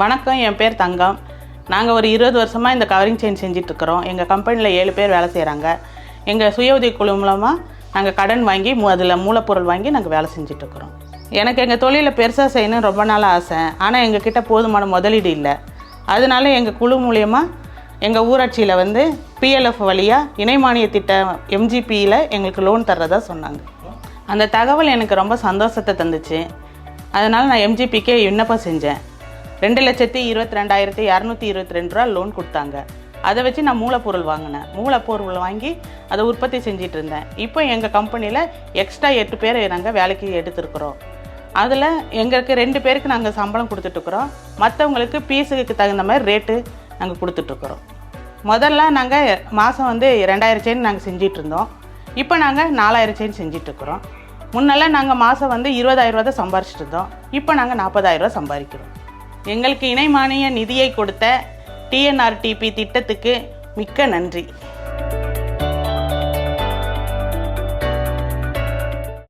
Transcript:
வணக்கம் என் பேர் தங்கம். நாங்கள் ஒரு இருபது வருஷமாக இந்த கவரிங் செயின் செஞ்சிட்ருக்குறோம். எங்கள் கம்பெனியில் ஏழு பேர் வேலை செய்கிறாங்க எங்கள் சுய உதவி குழு மூலமாக நாங்கள் கடன் வாங்கி மூ அதில் மூலப்பொருள் வாங்கி நாங்கள் வேலை செஞ்சிட்ருக்குறோம். எனக்கு எங்கள் தொழிலில் பெருசாக செய்யணும்னு ரொம்ப நாள் ஆசை. ஆனால் எங்ககிட்ட போதுமான முதலீடு இல்லை. அதனால எங்கள் குழு மூலயமா எங்கள் ஊராட்சியில் வந்து பிஎல்எஃப் வழியாக இணை மானிய திட்டம் எம்ஜிபியில் எங்களுக்கு லோன் தர்றதா சொன்னாங்க. அந்த தகவல் எனக்கு ரொம்ப சந்தோஷத்தை தந்துச்சு. அதனால் நான் எம்ஜிபிக்கே விண்ணப்பம் செஞ்சேன். ரெண்டு லட்சத்தி இருபத்தி ரெண்டாயிரத்தி இரநூத்தி இருபத்தி ரெண்டு ரூபா லோன் கொடுத்தாங்க. அதை வச்சு நான் மூலப்பொருள் வாங்கினேன். மூலப்பொருள் வாங்கி அதை உற்பத்தி செஞ்சிட்டு இருந்தேன். இப்போ எங்கள் கம்பெனியில் எக்ஸ்ட்ரா எட்டு பேர் நாங்கள் வேலைக்கு எடுத்துருக்குறோம். அதில் எங்களுக்கு ரெண்டு பேருக்கு நாங்கள் சம்பளம் கொடுத்துட்ருக்குறோம் மற்றவங்களுக்கு பீஸுக்கு தகுந்த மாதிரி ரேட்டு நாங்கள் கொடுத்துட்ருக்குறோம் முதல்ல நாங்கள் மாதம் வந்து ரெண்டாயிரம் செயின் நாங்கள் செஞ்சிட்ருந்தோம் இப்போ நாங்கள் நாலாயிரம் செயின் செஞ்சிட்ருக்குறோம் முன்னெல்லாம் நாங்கள் மாதம் வந்து இருபதாயிரரூவா தான் சம்பாரிச்சிட்டு இருந்தோம். இப்போ நாங்கள் நாற்பதாயிரம் ரூபா சம்பாதிக்கிறோம். எங்களுக்கு இணை மானிய நிதியை கொடுத்த டிஎன்ஆர்டிபி திட்டத்துக்கு மிக்க நன்றி.